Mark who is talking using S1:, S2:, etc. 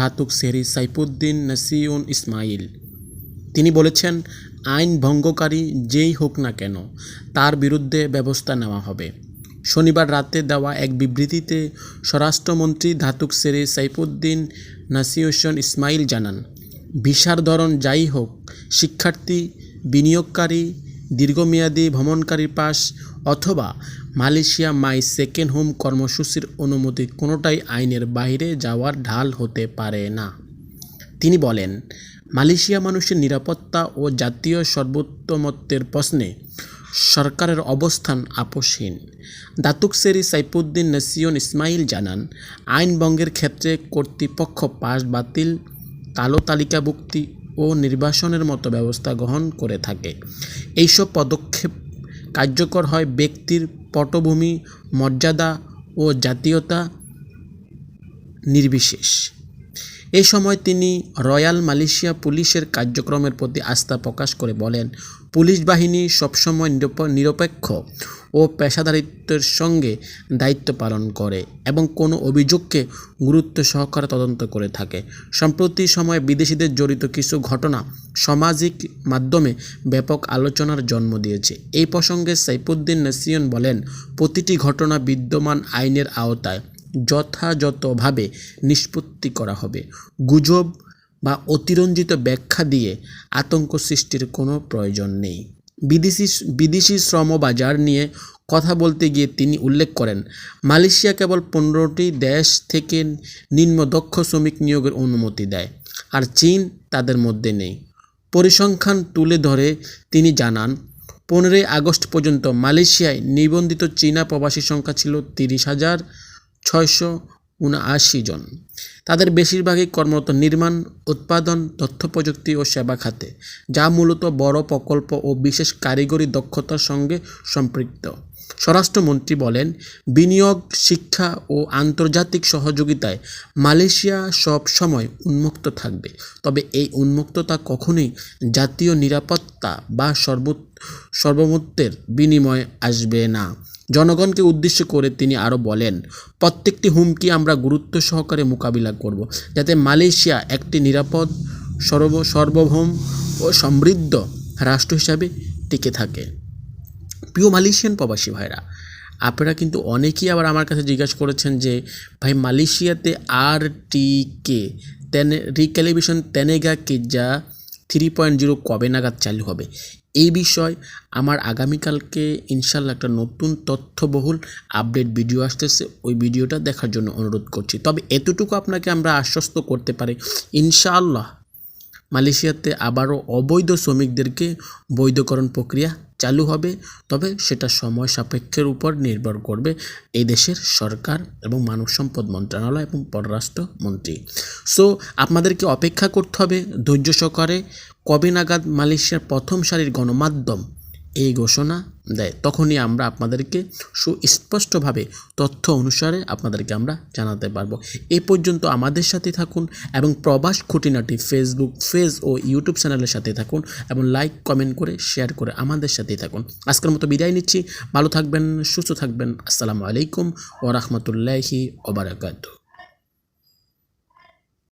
S1: ধাতুক সেরি সাইফুদ্দিন নাসিউন ইসমাইল। তিনি বলেছেন, আইন ভঙ্গকারী যেই হোক না কেন, তার বিরুদ্ধে ব্যবস্থা নেওয়া হবে। শনিবার রাতে দেওয়া এক বিবৃতিতে স্বরাষ্ট্রমন্ত্রী ধাতুক সেরে সাইফুদ্দিন নাসিউশন ইসমাইল জানান, ভিসার ধরন যাই হোক, শিক্ষার্থী, বিনিয়োগকারী দীর্ঘমেয়াদী ভ্রমণকারী পাস অথবা মালয়েশিয়া মাই সেকেন্ড হোম কর্মসূচির অনুমতি কোনোটাই আইনের বাইরে যাওয়ার ঢাল হতে পারে না। তিনি বলেন, মালয়েশিয়া মানুষের নিরাপত্তা ও জাতীয় সর্বোত্তমত্বের প্রশ্নে সরকারের অবস্থান আপোষহীন দাতুক সেরি সাইফুদ্দিন নাসিয়ন ইসমাইল জানান আইন ভঙ্গের ক্ষেত্রে কর্তৃপক্ষ পাশ বাতিল, কালো তালিকাভুক্তি ও নির্বাসনের মতো ব্যবস্থা গ্রহণ করে থাকে। এইসব পদক্ষেপ কার্যকর হয় ব্যক্তির পটভূমি, মর্যাদা ও জাতীয়তা নির্বিশেষ। এ সময় তিনি রয়্যাল মালয়েশিয়া পুলিশের কার্যক্রমের প্রতি আস্থা প্রকাশ করে বলেন, পুলিশ বাহিনী সবসময় নিরপ- নিরপেক্ষ ও পেশাদারিত্বের সঙ্গে দায়িত্ব পালন করে এবং কোনো অভিযোগকে গুরুত্ব সহকারে তদন্ত করে থাকে। সম্প্রতি সময়ে বিদেশিদের জড়িত কিছু ঘটনা সামাজিক মাধ্যমে ব্যাপক আলোচনার জন্ম দিয়েছে। এই প্রসঙ্গে সাইফুদ্দিন নাসিয়ন বলেন, প্রতিটি ঘটনা বিদ্যমান আইনের আওতায়। যথাযথভাবে নিষ্পত্তি করা হবে। গুজব বা অতিরঞ্জিত ব্যাখ্যা দিয়ে আতঙ্ক সৃষ্টির কোনো প্রয়োজন নেই। বিদেশি বিদেশি শ্রম বাজার নিয়ে কথা বলতে গিয়ে তিনি উল্লেখ করেন, মালয়েশিয়া কেবল পনেরোটি দেশ থেকে নিম্ন দক্ষ শ্রমিক নিয়োগের অনুমতি দেয়, আর চীন তাদের মধ্যে নেই। পরিসংখ্যান তুলে ধরে তিনি জানান, পনেরোই আগস্ট পর্যন্ত মালয়েশিয়ায় নিবন্ধিত চীনা প্রবাসী সংখ্যা ছিল তিরিশ হাজার ছয়শো উনআশি জন। তাদের বেশিরভাগই কর্মরত নির্মাণ, উৎপাদন, তথ্য প্রযুক্তি ও সেবা খাতে, যা মূলত বড় প্রকল্প ও বিশেষ কারিগরি দক্ষতার সঙ্গে সম্পৃক্ত। স্বরাষ্ট্রমন্ত্রী বলেন, বিনিয়োগ, শিক্ষা ও আন্তর্জাতিক সহযোগিতায় মালয়েশিয়া সব সময় উন্মুক্ত থাকবে। তবে এই উন্মুক্ততা কখনোই জাতীয় নিরাপত্তা বা সর্ব সর্বমত্বের বিনিময়ে আসবে না। জনগণকে উদ্দেশ্য করে তিনি আরও বলেন, প্রত্যেকটি হুমকি আমরা গুরুত্ব সহকারে মোকাবিলা করব, যাতে মালয়েশিয়া একটি নিরাপদ, সর্ব, সর্বভৌম ও সমৃদ্ধ রাষ্ট্র হিসাবে টিকে থাকে। প্রিয় মালয়েশিয়ান প্রবাসী ভাইরা, আপনারা কিন্তু অনেকেই আবার আমার কাছে জিজ্ঞাসা করেছেন যে, ভাই, মালয়েশিয়াতে আর টি কে, তেনে রিক্যালিব্রেশন তেনেগা যা থ্রি পয়েন্ট জিরো কবে নাগাদ চালু হবে? এই বিষয় আমার আগামীকালকে ইনশাল্লাহ একটা নতুন তথ্যবহুল আপডেট ভিডিও আসতেছে। ওই ভিডিওটা দেখার জন্য অনুরোধ করছি। তবে এতটুকু আপনাকে আমরা আশ্বস্ত করতে পারি, ইনশাআল্লাহ মালয়েশিয়াতে আবারও অবৈধ শ্রমিকদেরকে বৈধকরণ প্রক্রিয়া চালু হবে, তবে সেটা সময় সাপেক্ষের উপর নির্ভর করবে এই দেশের সরকার এবং মানব সম্পদ মন্ত্রণালয় এবং পররাষ্ট্র মন্ত্রী। সো আপনাদেরকে অপেক্ষা করতে হবে ধৈর্য সহকারে কবে নাগাদ মালয়েশিয়ার প্রথম সারির গণমাধ্যম এই ঘোষণা দেয়। তখনই আমরা আপনাদেরকে সুস্পষ্টভাবে তথ্য অনুসারে আপনাদেরকে আমরা জানাতে পারব। এ পর্যন্ত আমাদের সাথে থাকুন এবং প্রবাস খুঁটিনাটি ফেসবুক ফেজ ও ইউটিউব চ্যানেলের সাথে থাকুন এবং লাইক কমেন্ট করে শেয়ার করে আমাদের সাথেই থাকুন। আজকের মতো বিদায় নিচ্ছি। ভালো থাকবেন, সুস্থ থাকবেন। আসসালামু আলাইকুম ও রহমতুল্লাহি ওবরাকাতু